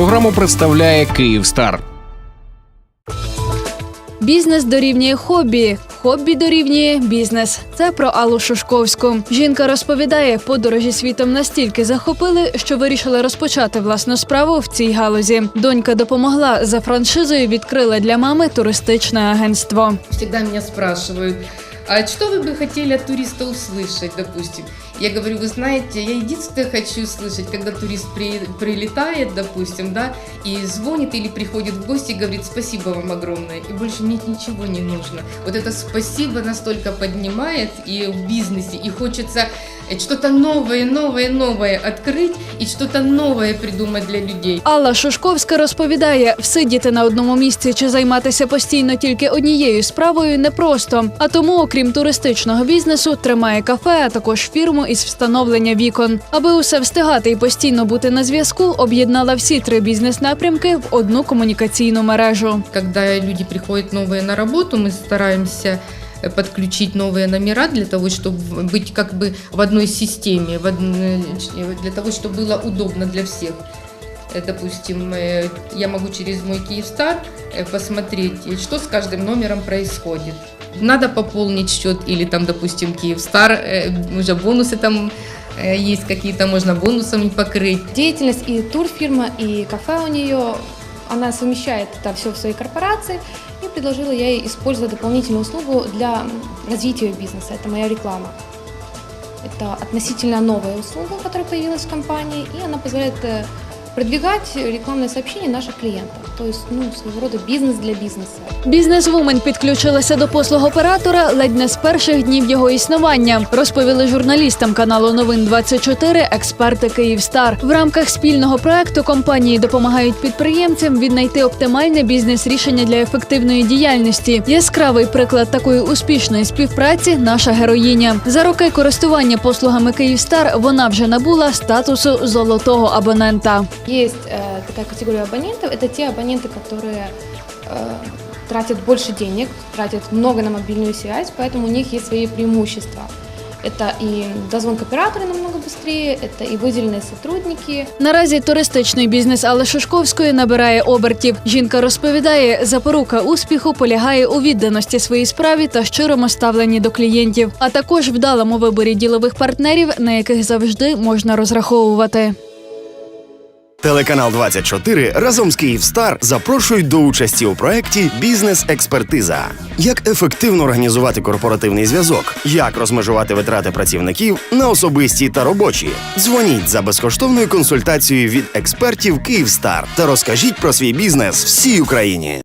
Програму представляє Київстар. Бізнес дорівнює хобі. Хобі дорівнює бізнес. Це про Аллу Шушковську. Жінка розповідає, подорожі світом настільки захопили, що вирішила розпочати власну справу в цій галузі. Донька допомогла за франшизою, відкрила для мами туристичне агентство. Всегда меня спрашивают, а что вы бы хотели от туриста услышать, допустим? Я говорю, вы знаете, я единственное хочу слышать, когда турист при- прилетает, допустим, да, и звонит или приходит в гости и говорит спасибо вам огромное, и больше мне ничего не нужно. Вот это спасибо настолько поднимает и в бизнесе, и хочется что-то новое, новое, новое открыть и что-то новое придумать для людей. Алла Шушковська розповідає, всидіти на одному місці чи займатися постійно тільки однією справою непросто. А тому, окрім туристичного бізнесу, тримає кафе, а також фірму із встановлення вікон. Аби усе встигати і постійно бути на зв'язку, об'єднала всі три бізнес-напрямки в одну комунікаційну мережу. Когда люди приходят новые на работу, мы стараемся э, Подключить новые номера для того, чтобы быть как бы в одной системе, в одн- э, для того, чтобы было удобно для всех. Э, Допустим, э, я могу через мой Киевстар посмотреть, что с каждым номером происходит. Надо пополнить счет или там, допустим, Киевстар, уже бонусы там есть какие-то, можно бонусами покрыть. Деятельность и турфирма, и кафе у нее, она совмещает это все в своей корпорации. И предложила я ей использовать дополнительную услугу для развития бизнеса. Это моя реклама. Это относительно новая услуга, которая появилась в компании, и она позволяет э, продвигать рекламные сообщения наших клиентов. То есть, ну, своего рода бизнес для бизнеса. Бізнес-вумен підключилася до послуг оператора ледь не з перших днів його існування. Розповіли журналістам каналу Новин 24 експерти Київстар. В рамках спільного проекту компанії допомагають підприємцям віднайти оптимальне бізнес-рішення для ефективної діяльності. Яскравий приклад такої успішної співпраці наша героїня. За роки користування послугами Київстар вона вже набула статусу золотого абонента. Есть э, такая категория абонентов. Это те абоненты, которые э, тратят больше денег, тратят много на мобильную связь, поэтому у них есть свои преимущества. Это и дозвон к оператору намного быстрее, это и выделенные сотрудники, Наразі туристичний бізнес Алли Шишковської набирає обертів. Жінка розповідає, запорука успіху полягає у відданості своїй справі та щирому ставленні до клієнтів, а також вдалому виборі ділових партнерів, на яких завжди можна розраховувати. Телеканал 24 разом з Київстар запрошують до участі у проєкті Бізнес-експертиза. Як ефективно організувати корпоративний зв'язок, як розмежувати витрати працівників на особисті та робочі. Дзвоніть за безкоштовною консультацією від експертів Київстар та розкажіть про свій бізнес всій Україні.